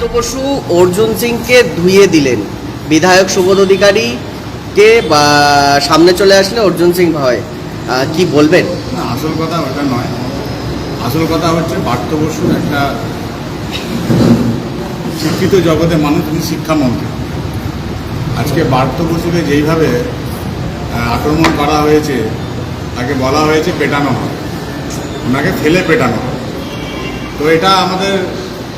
পার্থ বসু অর্জুন সিংকে ধুয়ে দিলেন। বিধায়ক সুবোধ অধিকারী কে বা সামনে চলে আসলে অর্জুন সিং ভয়। কি বলবেন? আসল কথা ওটা নয়। আসল কথা হচ্ছে পার্থ বসু একটা শিক্ষিত জগতে মানুষ, তিনি শিক্ষামন্ত্রী। আজকে পার্থ বসুকে যেইভাবে আক্রমণ করা হয়েছে, তাকে বলা হয়েছে পেটানো হয়। ওনাকে ফেলে পেটানো তো এটা আমাদের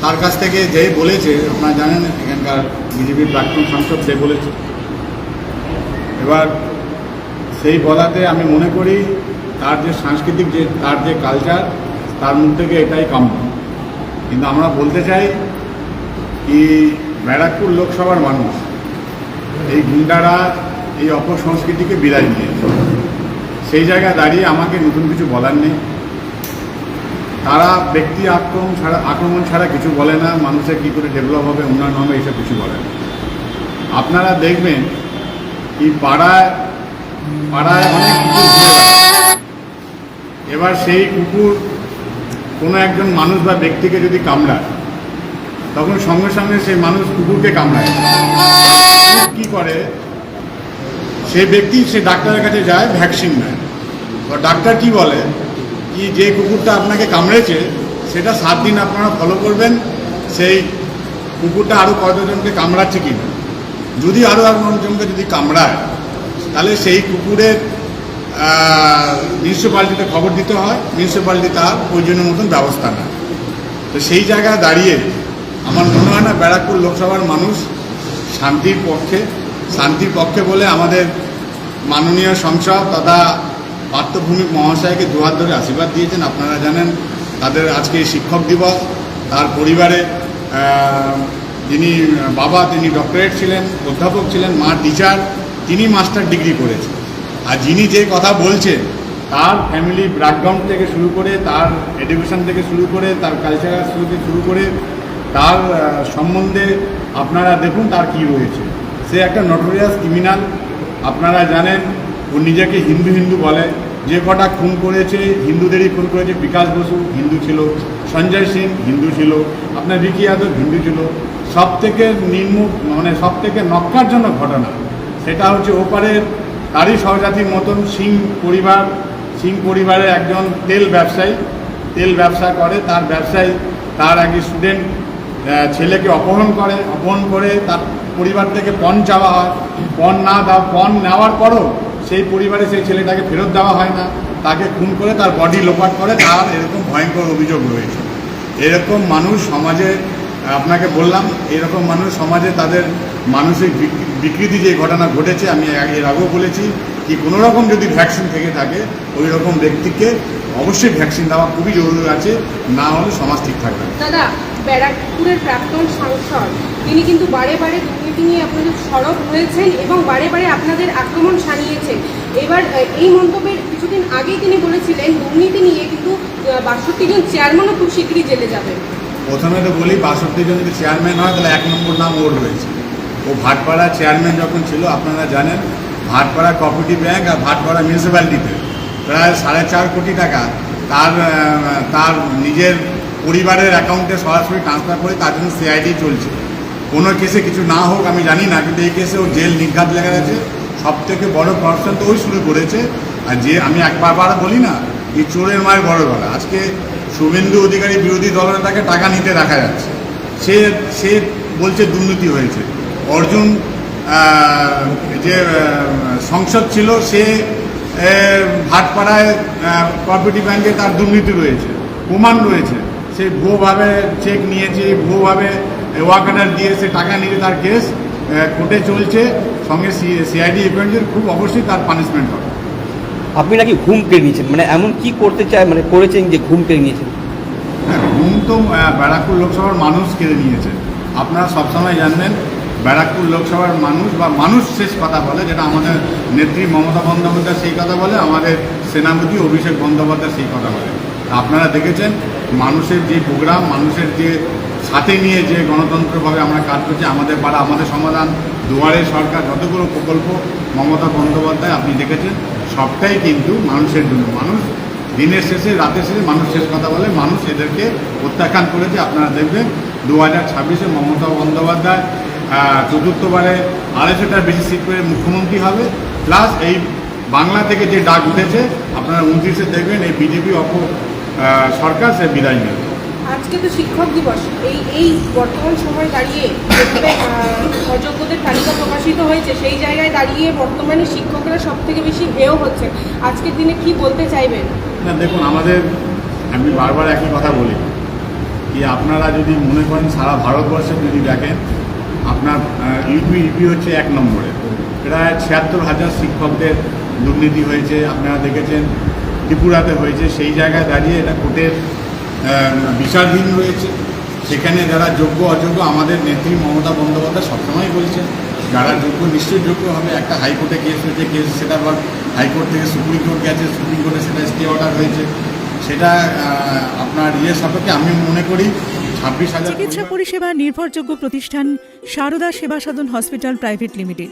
তার কাছ থেকে যেই বলেছে, আপনারা জানেন এখানকার বিজেপির প্রাক্তন সাংসদ সে বলেছে। এবার সেই বলাতে আমি মনে করি তার যে সাংস্কৃতিক যে, তার যে কালচার তার মুখ থেকে এটাই কাম্য। কিন্তু আমরা বলতে চাই কি ব্যারাকপুর লোকসভার মানুষ এই গুন্ডারা এই অপসংস্কৃতিকে বিদায় নিয়েছে। সেই জায়গায় দাঁড়িয়ে আমাকে নতুন কিছু বলার নেই। তারা ব্যক্তি আক্রমণ ছাড়া আক্রমণ ছাড়া কিছু বলে না, মানুষের কী করে ডেভেলপ হবে, উন্নয়ন হবে, এইসব কিছু বলে না। আপনারা দেখবেন কি পাড়ায় পাড়ায় অনেক এবার সেই কুকুর কোনো একজন মানুষ বা ব্যক্তিকে যদি কামড়ায়, তখন সঙ্গে সঙ্গে সেই মানুষ কুকুরকে কামড়ায়। কি করে? সেই ব্যক্তি সে ডাক্তারের কাছে যায়, ভ্যাকসিন নেয়। ডাক্তার কি বলে? কি যে কুকুরটা আপনাকে কামড়েছে, সেটা সাত দিন আপনারা ফলো করবেন। সেই কুকুরটা আরও কতজনকে কামড়াচ্ছে কিনা যদি আরও একজনকে যদি কামড়ায়, তাহলে সেই কুকুরের মিউনিসিপ্যালিটিতে খবর দিতে হয়। মিউনিসিপ্যালিটি তার প্রয়োজনীয় মতন ব্যবস্থা নেয়। তো সেই জায়গায় দাঁড়িয়ে আমার মনে হয় না ব্যারাকপুর লোকসভার মানুষ শান্তির পক্ষে শান্তির পক্ষে বলে আমাদের মাননীয় সংসদ তথা পার্থভূমিক মহাশয়কে দুহাত ধরে আশীর্বাদ দিয়েছেন। আপনারা জানেন, তাদের আজকে শিক্ষক দিবস। তার পরিবারে যিনি বাবা, তিনি ডক্টরেট ছিলেন, অধ্যাপক ছিলেন, মা টিচার, তিনি মাস্টার ডিগ্রি করেছেন। আর যিনি যে কথা বলছেন, তার ফ্যামিলি ব্যাকগ্রাউন্ড থেকে শুরু করে, তার এডুকেশন থেকে শুরু করে, তার কালচারাল থেকে শুরু করে, তার সম্বন্ধে আপনারা দেখুন তার কি রয়েছে। সে একটা নটোরিয়াস ক্রিমিনাল আপনারা জানেন, ও নিজেকে হিন্দু হিন্দু বলে। যে কটা খুন করেছে, হিন্দুদেরই খুন করেছে, বিকাশ বসু হিন্দু ছিল, সঞ্জয় সিং হিন্দু ছিল, আপনার রিকি যাদব হিন্দু ছিল সব থেকে নিম্ন মানে সব থেকে নক্কারজনক ঘটনা, সেটা হচ্ছে ওপারের তারই সহজাতির মতন সিং পরিবার, সিং পরিবারের একজন তেল ব্যবসায়ী, তেল ব্যবসা করে, তার ব্যবসায়ী, তার এক স্টুডেন্ট ছেলেকে অপহরণ করে অপহরণ করে তার পরিবার থেকে পণ চাওয়া হয়, পণ না দেওয়া পণ নেওয়ার পরও সেই পরিবারে সেই ছেলেটাকে ফেরত দেওয়া হয় না। তাকে খুন করে তার বডি লোপাট করে, তার এরকম ভয়ঙ্কর অভিযোগ রয়েছে। এরকম মানুষ সমাজে, আপনাকে বললাম, এরকম মানুষ সমাজে তাদের মানসিক বিকৃতি যে ঘটনা ঘটেছে, আমি এর আগেও বলেছি কি কোনো রকম যদি ভ্যাকসিন থেকে থাকে ওই রকম ব্যক্তিকে অবশ্যই ভ্যাকসিন দেওয়া খুবই জরুরি আছে, না হলে সমাজ ঠিক থাকবে দাদা ব্যারাকপুরের প্রাক্তন সাংসদ। তিনি কিন্তু বারে বারে দুর্নীতি নিয়ে আপনাদের সরব হয়েছেন এবং বারে বারে আপনাদের আক্রমণ সানিয়েছেন এবার এই মন্তব্যের কিছুদিন আগেই তিনি বলেছিলেন, দুর্নীতি নিয়ে কিন্তু বাষট্টি জন চেয়ারম্যানও খুব শীঘ্রই জেলে যাবেন। প্রথমে তো বলি বাষট্টি জন যদি চেয়ারম্যান হয়, তাহলে এক নম্বর নাম ওর রয়েছে ও ভাটপাড়া চেয়ারম্যান যখন ছিল, আপনারা জানেন, ভাটপাড়া কোঅপারেটিভ ব্যাংক আর ভাটপাড়া মিউনিসিপ্যালিটিতে প্রায় সাড়ে চার কোটি টাকা। তার তার নিজের পরিবারের অ্যাকাউন্টে সরাসরি ট্রান্সফার করে তার জন্য সিআইডি চলছে। কোনো কেসে কিছু না হোক, আমি জানি না, কিন্তু এই কেসে ও জেল নিঘাত লেগে গেছে। সব থেকে বড় করাপশন তো ওই শুরু করেছে। আর যে আমি একবার বার বলি না, এই চোরের মায়ের বড় গলা। আজকে শুভেন্দু অধিকারী বিরোধী দলনেতাকে টাকা নিতে দেখা যাচ্ছে। সে সে বলছে দুর্নীতি হয়েছে। অর্জুন যে সংসদ ছিল, সে ভাটপাড়ায় কোঅপারেটিভ ব্যাংকে তার দুর্নীতি রয়েছে, প্রমাণ রয়েছে। সে ভুয়োভাবে চেক নিয়েছে ভুয়োভাবে ওয়াকাটার দিয়ে সে টাকা নিয়ে তার কেস কোর্টে চলছে। সঙ্গে সিআইডি এপয়েন্টের খুব অবশ্যই তার পানিশমেন্ট হবে। আপনি নাকি ঘুম কেড়ে নিয়েছেন? মানে এমন কি করতে চায় মানে করেছেন যে ঘুম কেড়ে নিয়েছেন? হ্যাঁ ঘুম তো ব্যারাকপুর লোকসভার মানুষ কেড়ে নিয়েছে। আপনারা সবসময় জানবেন ব্যারাকপুর লোকসভার মানুষ বা মানুষ শেষ কথা বলে যেটা আমাদের নেত্রী মমতা বন্দ্যোপাধ্যায় সেই কথা বলে আমাদের সেনাপতি অভিষেক বন্দ্যোপাধ্যায় সেই কথা বলে। আপনারা দেখেছেন, মানুষের যে প্রোগ্রাম, মানুষের যে সাথে নিয়ে যে গণতন্ত্রভাবে আমরা কাজ করছি, আমাদের পাড়া, আমাদের সমাধান, দুয়ারে সরকার যতগুলো প্রকল্প মমতা বন্দ্যোপাধ্যায় আপনি দেখেছেন, সবটাই কিন্তু মানুষের জন্য। মানুষ দিনের শেষে, রাতের শেষে মানুষ শেষ কথা বলে, মানুষ এদেরকে প্রত্যাখ্যান করেছে। আপনারা দেখবেন দু হাজার ছাব্বিশে মমতা বন্দ্যোপাধ্যায় চতুর্থবারে আড়াইশোটার বেশি সিট পেয়ে মুখ্যমন্ত্রী হবে। প্লাস এই বাংলা থেকে যে ডাক উঠেছে, আপনারা উনত্রিশে দেখবেন, এই বিজেপি অপ সরকার সে বিদায় নেবে আজকে তো শিক্ষক দিবস। এই এই বর্তমান সময় দাঁড়িয়ে অযোগ্যদের তালিকা প্রকাশিত হয়েছে সেই জায়গায় দাঁড়িয়ে বর্তমানে শিক্ষকরা সব থেকে বেশি হেয় হচ্ছে। আজকের দিনে কি বলতে চাইবেন? না দেখুন আমাদের আমি বারবার একই কথা বলি যে আপনারা যদি মনে করেন সারা ভারতবর্ষে যদি দেখেন আপনার ইউপি ইউপি হচ্ছে এক নম্বরে। প্রায় ছিয়াত্তর হাজার শিক্ষকদের দুর্নীতি হয়েছে। আপনারা দেখেছেন ত্রিপুরাতে হয়েছে, সেই জায়গায় দাঁড়িয়ে এটা কোর্টের বিচারহীন রয়েছে। সেখানে যারা যোগ্য, অযোগ্য, আমাদের নেত্রী মমতা বন্দ্যোপাধ্যায় সবসময় বলছেন, যারা যোগ্য, নিশ্চয়ই যোগ্য হবে। একটা হাইকোর্টে কেস হয়েছে, কেস সেটা আবার হাইকোর্ট থেকে সুপ্রিম কোর্ট গেছে, সুপ্রিম কোর্টে সেটা স্টে অর্ডার হয়েছে। সেটা আপনার ইয়ে সাপেক্ষে আমি মনে করি ছাব্বিশ হাজার চিকিৎসা পরিষেবা নির্ভরযোগ্য প্রতিষ্ঠান Sarada Seva Sadhan hospital private limited.